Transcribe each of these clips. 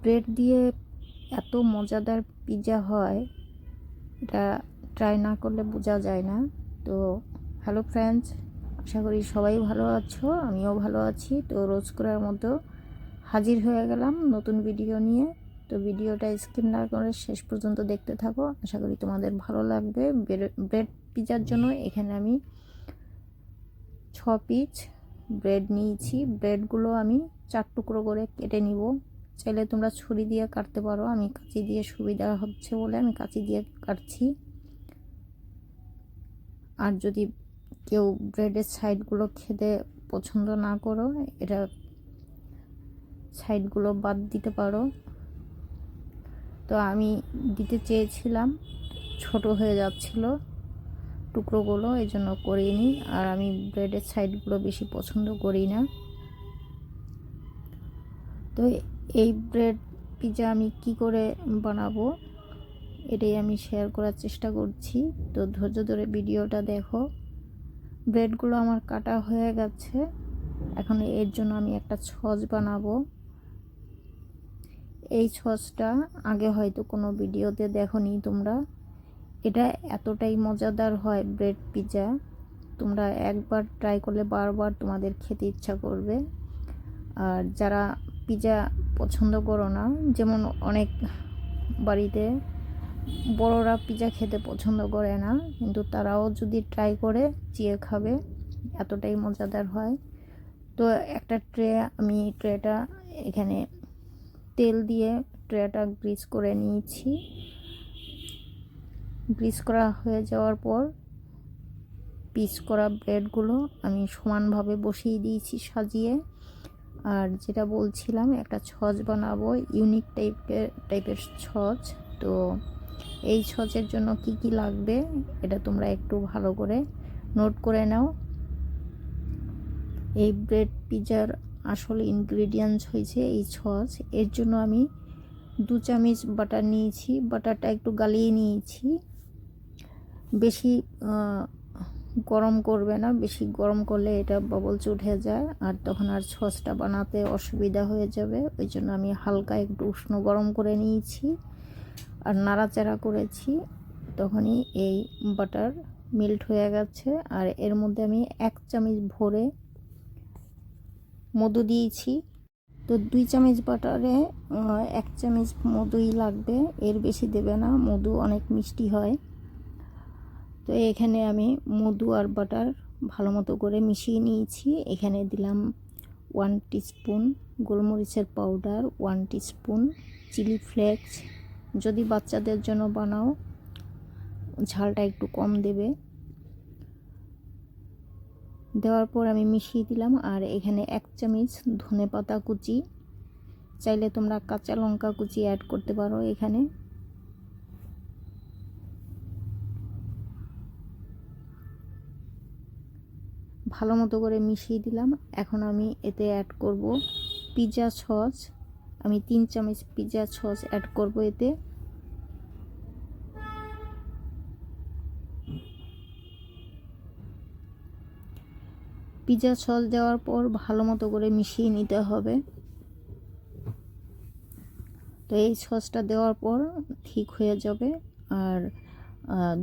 Bread দিয়ে এত মজাদার পিৎজা হয়, এটা ট্রাই না করলে বোঝা যায় না। তো হ্যালো ফ্রেন্ডস আশা করি সবাই ভালো আছো, আমিও ভালো আছি। তো রোজ করার মতো হাজির হয়ে গেলাম নতুন ভিডিও নিয়ে। তো ভিডিওটা স্কিপ না করে শেষ পর্যন্ত দেখতে থাকো। আশা করি তোমাদের ভালো লাগবে। ব্রেড পিজার জন্য এখানে আমি ছ পিচ ব্রেড নিয়েছি। ব্রেডগুলো আমি চার টুকরো করে কেটে নিব। চাইলে তোমরা ছুরি দিয়ে কাটতে পারো। আমি কাঁচি দিয়ে সুবিধা হচ্ছে বলে আমি কাঁচি দিয়ে কাটছি। আর যদি কেউ ব্রেডের সাইডগুলো খেতে পছন্দ না করো, এটা সাইডগুলো বাদ দিতে পারো। তো আমি দিতে চেয়েছিলাম, ছোট হয়ে যাচ্ছিল টুকরোগুলো, এই জন্য করিনি। আর আমি ব্রেডের সাইডগুলো বেশি পছন্দ করি না। তো এই ব্রেড পিজা আমি কি করে বানাবো এটাই আমি শেয়ার করার চেষ্টা করছি। তো ধৈর্য ধরে ভিডিওটা দেখো। ব্রেডগুলো আমার কাটা হয়ে গেছে। এখন এর জন্য আমি একটা ছজ বানাবো। এই ছজটা আগে হয়তো কোনো ভিডিওতে দেখনি তোমরা। এটা এতটাই মজাদার হয় ব্রেড পিজা। তোমরা একবার ট্রাই করলে বারবার তোমাদের খেতে ইচ্ছা করবে। আর যারা পিজা পছন্দ করো না। যেমন অনেক বাড়িতে বড়রা পিজা খেতে পছন্দ করে না, কিন্তু তারাও যদি ট্রাই করে, চিয়ে খাবে, এতটাই মজাদার হয়। তো একটা ট্রে আমি ট্রেটা এখানে তেল দিয়ে ট্রেটা গ্রিস করে নিয়েছি। গ্রিস করা হয়ে যাওয়ার পর পিস করা ব্রেডগুলো আমি সমানভাবে বসিয়ে দিয়েছি সাজিয়ে। আর যেটা বলছিলাম, একটা ছজ বানাবো ইউনিক টাইপের টাইপের ছজ তো এই ছচের জন্য কি কি লাগবে, এটা তোমরা একটু ভালো করে নোট করে নাও। এই ব্রেড পিজার আসল ইনগ্রিডিয়েন্টস হয়েছে এই ছচ। এর জন্য আমি দু চামচ বাটার নিয়েছি। বাটারটা একটু গালিয়ে নিয়েছি। বেশি গরম করবে না, বেশি গরম করলে এটা বাবলস উঠে যায় আর তখন আর সসটা বানাতে অসুবিধা হয়ে যাবে। ওই জন্য আমি হালকা একটু উষ্ণ গরম করে নিয়েছি আর নাড়াচাড়া করেছি। তখনই এই বাটার মেল্ট হয়ে গেছে আর এর মধ্যে আমি এক চামচ ভরে মধু দিয়েছি। তো দুই চামচ বাটারে এক চামচ মধুই লাগবে, এর বেশি দেবে না, মধু অনেক মিষ্টি হয়। তো এখানে আমি মধু আর বাটার ভালো মতো করে মিশিয়ে নিয়েছি। এখানে দিলাম ওয়ান স্পুন গোলমরিচের powder one spoon chilli flakes যদি বাচ্চাদের জন্য বানাও, ঝালটা একটু কম দেবে। দেওয়ার পর আমি মিশিয়ে দিলাম আর এখানে এক চামচ ধনে পাতা কুচি। চাইলে তোমরা কাঁচা লঙ্কা কুচি অ্যাড করতে পারো এখানে। ভালো মতো করে মিশিয়ে দিলাম। এখন আমি এতে অ্যাড করব পিৎজা সস আমি তিন চামচ পিৎজা সস অ্যাড করব এতে। পিৎজা সস দেওয়ার পর ভালো মতো করে মিশিয়ে নিতে হবে। তো এই সসটা দেওয়ার পর ঠিক হয়ে যাবে। আর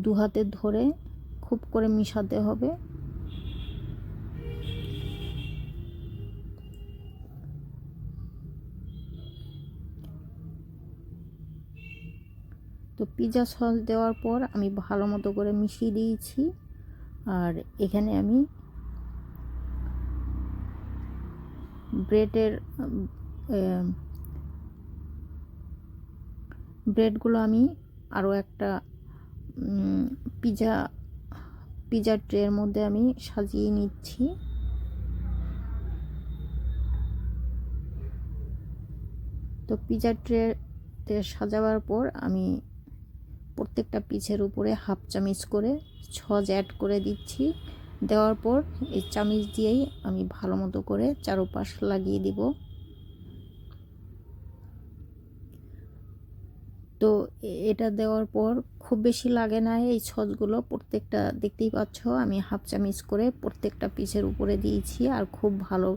দু হাতে ধরে খুব করে মিশাতে হবে। তো পিৎজা সস দেওয়ার পর আমি ভালো মতো করে মিশিয়ে দিয়েছি। আর এখানে আমি ব্রেডের ব্রেডগুলো আমি আরও একটা পিজা পিজার ট্রের মধ্যে আমি সাজিয়ে নিচ্ছি। তো পিজার ট্রেতে সাজাবার পর আমি প্রত্যেকটা পিছের উপরে হাফ চামিচ করে ছজ অ্যাড করে দিচ্ছি। দেওয়ার পর এই চামিচ দিয়েই আমি ভালো মতো করে চারোপাশ লাগিয়ে দিব। তো এটা দেওয়ার পর খুব বেশি লাগে না এই ছজগুলো প্রত্যেকটা দেখতেই পাচ্ছ, আমি হাফ চামিচ করে প্রত্যেকটা পিসের উপরে দিয়েছি আর খুব ভালো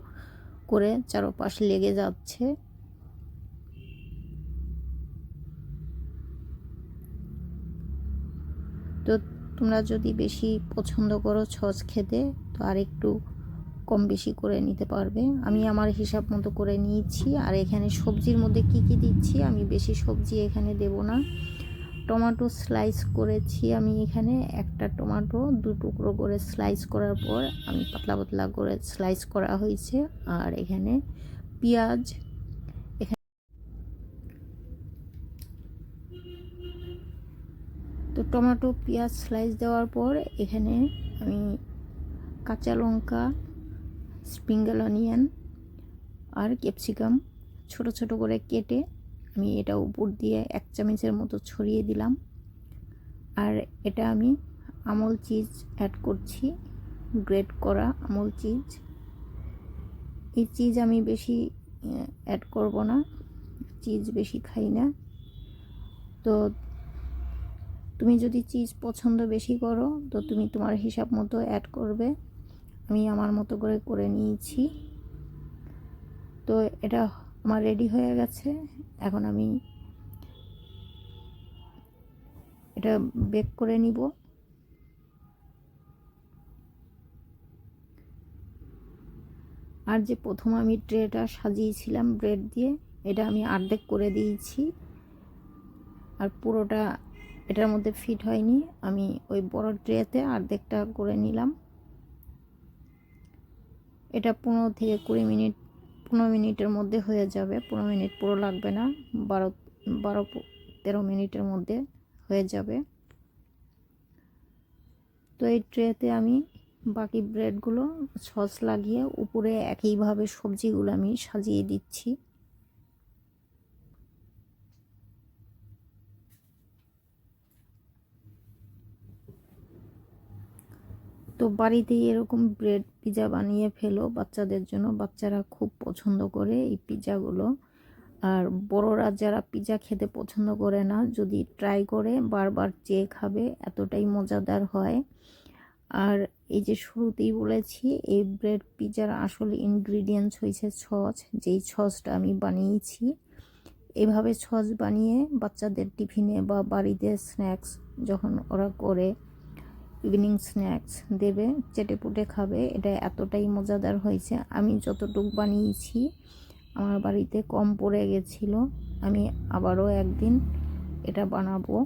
করে চারোপাশ লেগে যাচ্ছে। তো তোমরা যদি বেশি পছন্দ করো সস খেতে, তো আর একটু কম বেশি করে নিতে পারবে। আমি আমার হিসাব মতো করে নিয়েছি। আর এখানে সবজির মধ্যে কি কি দিচ্ছি, আমি বেশি সবজি এখানে দেব না। টমেটো স্লাইস করেছি আমি এখানে একটা টমেটো, দু টুকরো করে স্লাইস করার পর আমি পাতলা পাতলা করে স্লাইস করা হয়েছে। আর এখানে পেঁয়াজ তো টমেটো, পেঁয়াজ স্লাইস দেওয়ার পর এখানে আমি কাঁচা লঙ্কা স্প্রিঙ্গেল অনিয়ন আর ক্যাপসিকাম ছোট ছোট করে কেটে আমি এটা উপর দিয়ে এক চামচের মতো ছড়িয়ে দিলাম। আর এটা আমি আমল চিজ অ্যাড করছি গ্রেট করা আমল চিজ এই চিজ আমি বেশি অ্যাড করব না চিজ বেশি খাই না। তো তুমি যদি চিজ পছন্দ বেশি করো, তো তুমি তোমার হিসাব মতো অ্যাড করবে। আমি আমার মতো করে করে নিয়েছি। তো এটা আমার রেডি হয়ে গেছে। এখন আমি এটা বেক করে নিব। আর যে প্রথম আমি ট্রেটা সাজিয়েছিলাম ব্রেড দিয়ে, এটা আমি আর্ধেক করে দিয়েছি। আর পুরোটা এটার মধ্যে ফিট হয়নি। আমি ওই বড় ট্রেতে অর্ধেকটা করে নিলাম। এটা পনেরো থেকে কুড়ি মিনিট, পনেরো মিনিটের মধ্যে হয়ে যাবে। পনেরো মিনিট পুরো লাগবে না, বারো বারো, তেরো মিনিটের মধ্যে হয়ে যাবে। তো এই ট্রেতে আমি বাকি ব্রেডগুলো সস লাগিয়ে উপরে একইভাবে সবজিগুলো আমি সাজিয়ে দিচ্ছি। তো বাড়িতেই এরকম ব্রেড পিজা বানিয়ে ফেলো বাচ্চাদের জন্য। বাচ্চারা খুব পছন্দ করে এই পিজাগুলো। আর বড়রা যারা পিজা খেতে পছন্দ করে না, যদি ট্রাই করে বারবার চেয়ে খাবে, এতটাই মজাদার হয়। আর এই যে শুরুতেই বলেছি, এই ব্রেড পিজার আসল ইনগ্রিডিয়েন্টস হয়েছে ছচ যেই ছচটা আমি বানিয়েছি, এভাবে ছচ বানিয়ে বাচ্চাদের টিফিনে বা বাড়িতে স্ন্যাক্স যখন ওরা করে ইভিনিং স্ন্যাক্স দেবে, চেটে পুটে খাবে, এটা এতটাই মজাদার হয়েছে। আমি যতটুক বানিয়েছি, আমার বাড়িতে কম পড়ে গেছিল, আমি আবারও একদিন এটা বানাবো।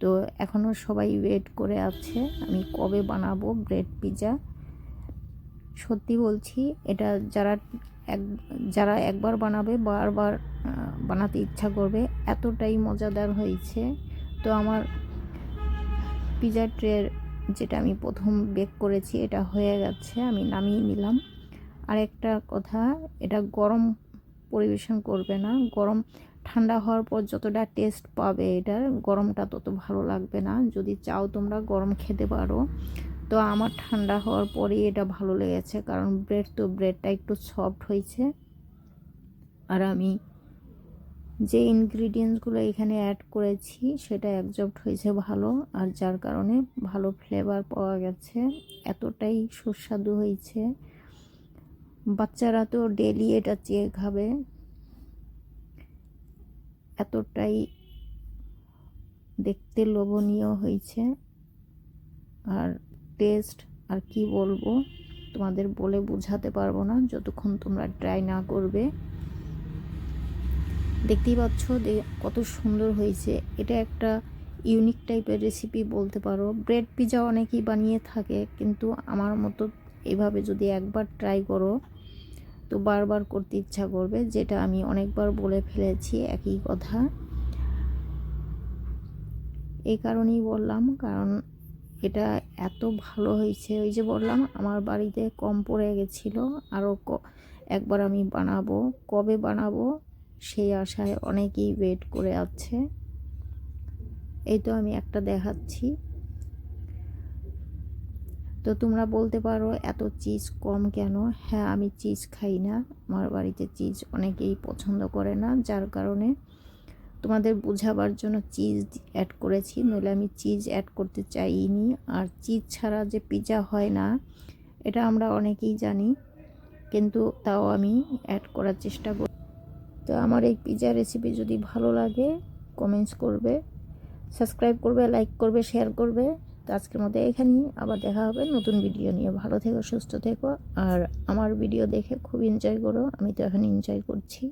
তো এখনও সবাই ওয়েট করে আছে, আমি কবে বানাবো ব্রেড পিজা সত্যি বলছি, এটা যারা এক, যারা একবার বানাবে, বারবার বানাতে ইচ্ছা করবে, এতটাই মজাদার হয়েছে। তো আমার পিজা ট্রের যেটা আমি প্রথম বেক করেছি, এটা হয়ে গেছে, আমি নামিয়ে নিলাম। আর একটা কথা, এটা গরম পরিবেশন করবে না। গরম ঠান্ডা হওয়ার পর যতটা টেস্ট পাবে এটার, গরমটা তত ভালো লাগবে না। যদি চাও তোমরা গরম খেতে পারো। তো আমার ঠান্ডা হওয়ার পরেই এটা ভালো লেগেছে, কারণ ব্রেড তো ব্রেডটা একটু সফট হয়েছে। আর আমি যে ইনগ্রিডিয়েন্টসগুলো এখানে অ্যাড করেছি, সেটা একজপ্ট হয়েছে ভালো, আর যার কারণে ভালো ফ্লেভার পাওয়া গেছে, এতটাই সুস্বাদু হয়েছে। বাচ্চারা তো ডেলি এটা চেয়ে খাবে। এতটাই দেখতে লোভনীয় হয়েছে। আর টেস্ট আর কি বলব, তোমাদের বলে বোঝাতে পারব না, যতক্ষণ তোমরা ট্রাই না করবে। দেখতেই পাচ্ছ কত সুন্দর হয়েছে। এটা একটা ইউনিক টাইপের রেসিপি বলতে পারো। ব্রেড পিজা অনেকেই বানিয়ে থাকে, কিন্তু আমার মতো এভাবে যদি একবার ট্রাই করো, তো বারবার করতে ইচ্ছা করবে, যেটা আমি অনেকবার বলে ফেলেছি একই কথা। এই কারণেই বললাম, কারণ এটা এত ভালো হয়েছে। ওই যে বললাম, আমার বাড়িতে কম পড়ে গেছিল আরও একবার আমি বানাবো। কবে বানাবো? সেই আশায় অনেকেই ওয়েট করে আছে। এই তো আমি একটা দেখাচ্ছি। তো তোমরা বলতে পারো, এত চিজ কম কেন? হ্যাঁ আমি চিজ খাই না। আমার বাড়িতে চিজ অনেকেই পছন্দ করে না, যার কারণে তোমাদের বোঝাবার জন্য চিজ অ্যাড করেছি। নইলে আমি চিজ অ্যাড করতে চাইনি। আর চিজ ছাড়া যে পিজা হয় না, এটা আমরা অনেকেই জানি, কিন্তু তাও আমি অ্যাড করার চেষ্টা করি তো আমার এই পিজা রেসিপি যদি ভালো লাগে কমেন্টস করবে সাবস্ক্রাইব করবে লাইক করবে শেয়ার করবে। তো আজকের মধ্যে এখানেই, আবার দেখা হবে নতুন ভিডিও নিয়ে। ভালো থেকো, সুস্থ থেকো। আর আমার ভিডিও দেখে খুব এনজয় করো। আমি তো এখন এনজয় করছি।